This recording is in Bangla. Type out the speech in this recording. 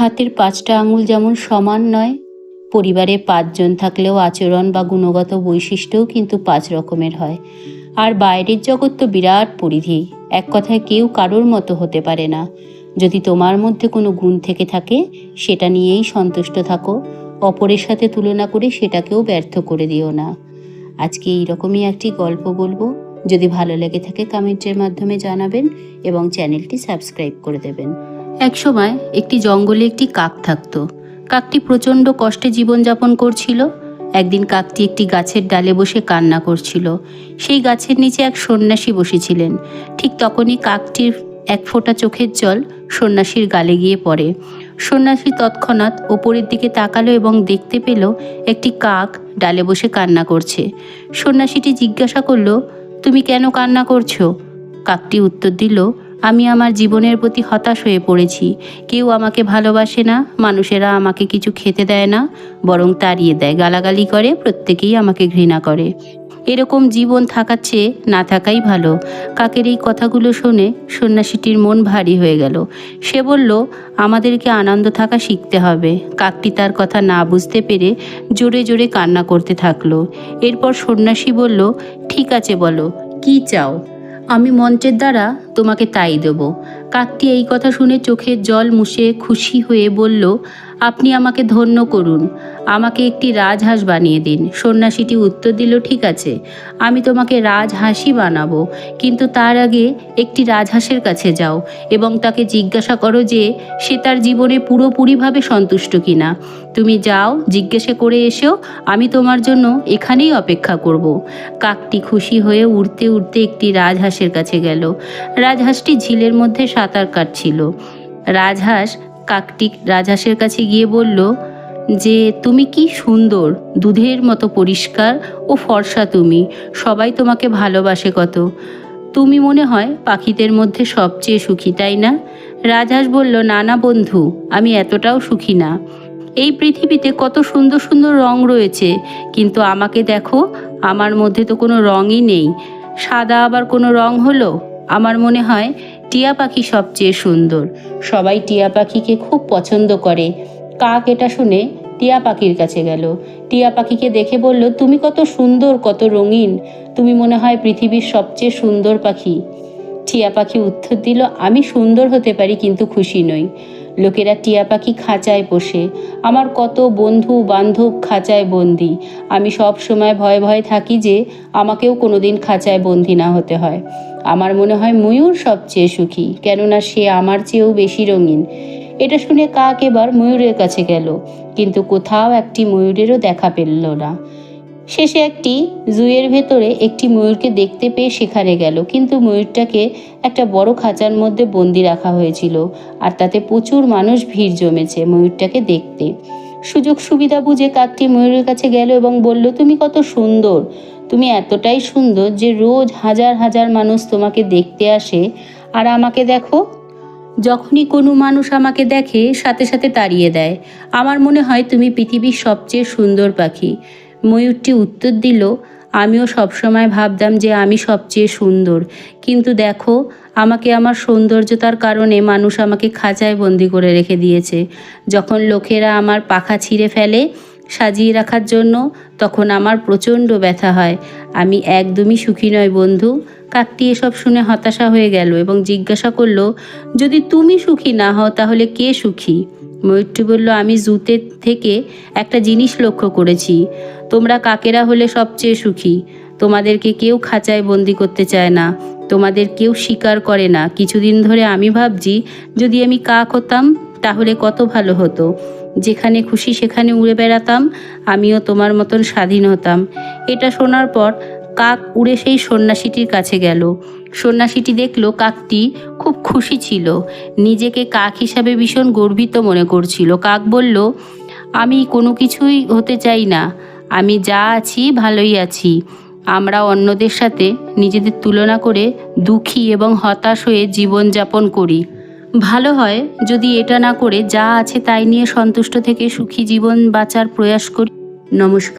হাতের পাঁচটা আঙুল যেমন সমান নয়, পরিবারে পাঁচজন থাকলেও আচরণ বা গুণগত বৈশিষ্ট্যও কিন্তু পাঁচ রকমের হয়। আর বাইরের জগৎ তো বিরাট পরিধি, এক কথায় কেউ কারোর মতো হতে পারে না। যদি তোমার মধ্যে কোনো গুণ থেকে থাকে, সেটা নিয়েই সন্তুষ্ট থাকো, অপরের সাথে তুলনা করে সেটাকেও ব্যর্থ করে দিও না। আজকে এইরকমই একটি গল্প বলব। যদি ভালো লেগে থাকে কমেন্টের মাধ্যমে জানাবেন এবং চ্যানেলটি সাবস্ক্রাইব করে দেবেন। একসময় একটি জঙ্গলে একটি কাক থাকতো। কাকটি প্রচণ্ড কষ্টে জীবনযাপন করছিল। একদিন কাকটি একটি গাছের ডালে বসে কান্না করছিল। সেই গাছের নিচে এক সন্ন্যাসী বসেছিলেন। ঠিক তখনই কাকটির এক ফোঁটা চোখের জল সন্ন্যাসীর গালে গিয়ে পড়ে। সন্ন্যাসী তৎক্ষণাৎ ওপরের দিকে তাকালো এবং দেখতে পেল একটি কাক ডালে বসে কান্না করছে। সন্ন্যাসীটি জিজ্ঞাসা করল, তুমি কেন কান্না করছ? কাকটি উত্তর দিল আমি আমার জীবনের প্রতি হতাশ হয়ে পড়েছি। কেউ আমাকে ভালোবাসে না, মানুষেরা আমাকে কিছু খেতে দেয় না, বরং তাড়িয়ে দেয়, গালাগালি করে, প্রত্যেকেই আমাকে ঘৃণা করে। এরকম জীবন থাকার চেয়ে না থাকাই ভালো। কাকের এই কথাগুলো শুনে সন্ন্যাসীটির মন ভারী হয়ে গেল। সে বলল, আমাদেরকে আনন্দ থাকা শিখতে হবে। কাকটি তার কথা না বুঝতে পেরে জোরে জোরে কান্না করতে থাকল। এরপর সন্ন্যাসী বলল, ঠিক আছে বলো, কি চাও? আমি মঞ্চের দ্বারা তোমাকে তাই দেব। কাকটি এই কথা শুনে চোখের জল মুছে খুশি হয়ে বলল, আপনি আমাকে ধন্য করুন। আমাকে একটি রাজহাঁস বানিয়ে দিন। সন্ন্যাসীটি উত্তর দিল, ঠিক আছে, আমি তোমাকে রাজহাঁসই বানাবো। কিন্তু তার আগে একটি রাজহাঁসের কাছে যাও এবং তাকে জিজ্ঞাসা করো যে সে তার জীবনে পুরোপুরিভাবে সন্তুষ্ট কিনা। তুমি যাও, জিজ্ঞাসা করে এসেও আমি তোমার জন্য এখানেই অপেক্ষা করব। কাকটি খুশি হয়ে উড়তে উড়তে একটি রাজহাঁসের কাছে গেল। রাজহাঁসটি ঝিলের মধ্যে সাঁতার কাটছিল। রাজহাঁস কাকটি রাজহাঁসের কাছে গিয়ে বলল যে তুমি কি সুন্দর, দুধের মতো পরিষ্কার ও ফর্সা তুমি, সবাই তোমাকে ভালোবাসে কত। তুমি মনে হয় পাখিদের মধ্যে সবচেয়ে সুখী, তাই না? রাজহাঁস বলল, না না বন্ধু, আমি এতটাও সুখী না। এই পৃথিবীতে কত সুন্দর সুন্দর রং রয়েছে, কিন্তু আমাকে দেখো, আমার মধ্যে তো কোনো রঙই নেই। সাদা আবার কোনো রং হলো? আমার মনে হয় টিয়া পাখি সবচেয়ে সুন্দর। সবাই টিয়া পাখিকে খুব পছন্দ করে। কাক এটা শুনে টিয়া পাখির কাছে গেল। টিয়া পাখিকে দেখে বলল, তুমি কত সুন্দর, কত রঙিন। তুমি মনে হয় পৃথিবীর সবচেয়ে সুন্দর পাখি। টিয়া পাখি উত্তর দিল, আমি সুন্দর হতে পারি, কিন্তু খুশি নই। লোকেরা টিয়া পাখি খাঁচায় পোষে। আমার কত বন্ধু বান্ধব খাঁচায় বন্দি। আমি সব সময় ভয়ে ভয়ে থাকি যে আমাকেও কোনোদিন খাঁচায় বন্দি না হতে হয়। আমার মনে হয় ময়ূর সবচেয়ে সুখী, কেননা সে আমার চেয়েও বেশি রঙিন। এটা শুনে কাক এবার ময়ূরের কাছে গেল, কিন্তু কোথাও একটি ময়ূরেরও দেখা পেল না। শেষে একটি জুয়ের ভেতরে একটি ময়ূরকে দেখতে পেয়ে সেখানে গেল, কিন্তু ময়ূরটাকে একটা বড় খাঁচার মধ্যে বন্দি রাখা হয়েছিল আর তাতে প্রচুর মানুষ ভিড় জমেছে ময়ূরটাকে দেখতে। সুযোগ সুবিধা বুঝে কাকটি ময়ূরের কাছে গেল এবং বলল, তুমি কত সুন্দর, তুমি এতটাই সুন্দর যে রোজ হাজার হাজার মানুষ তোমাকে দেখতে আসে। আর আমাকে দেখো যখনই কোনো মানুষ আমাকে দেখে, সাথে সাথে তাড়িয়ে দেয়। আমার মনে হয় তুমি পৃথিবীর সবচেয়ে সুন্দর পাখি। ময়ূরটি উত্তর দিল, আমিও সবসময় ভাবতাম যে আমি সবচেয়ে সুন্দর। কিন্তু দেখো, আমাকে আমার সৌন্দর্যতার কারণে মানুষ আমাকে খাঁচায় বন্দি করে রেখে দিয়েছে। যখন লোকেরা আমার পাখা ছিঁড়ে ফেলে সাজিয়ে রাখার জন্য তখন আমার প্রচণ্ড ব্যথা হয়। আমি একদমই সুখী নয় বন্ধু। কাকটি এসব শুনে হতাশা হয়ে গেল এবং জিজ্ঞাসা করল, যদি তুমি সুখী না হও তাহলে কে সুখী? ময়ূরটি বলল, আমি জুতে থেকে একটা জিনিস লক্ষ্য করেছি। তোমরা কাকেরা হলে সবচেয়ে সুখী। তোমাদেরকে কেউ খাঁচায় বন্দি করতে চায় না। তোমাদের কেউ স্বীকার করে না। কিছুদিন ধরে আমি ভাবছি, যদি আমি কাক হতাম তাহলে কত ভালো হতো। যেখানে খুশি সেখানে উড়ে বেড়াতাম, আমিও তোমার মতন স্বাধীন হতাম। এটা শোনার পর কাক উড়ে সেই সন্ন্যাসীটির কাছে গেল। সন্ন্যাসীটি দেখল কাকটি খুব খুশি ছিল। নিজেকে কাক হিসাবে ভীষণ গর্বিত মনে করছিল। কাক বলল, আমি কোনো কিছুই হতে চাই না। আমি যা আছি, ভালোই আছি। আমরা অন্যদের সাথে নিজেদের তুলনা করে দুঃখী এবং হতাশ হয়ে জীবনযাপন করি। ভালো হয় যদি এটা না করে যা আছে তাই নিয়ে সন্তুষ্ট থেকে সুখী জীবন বাঁচার প্রয়াস করি। নমস্কার।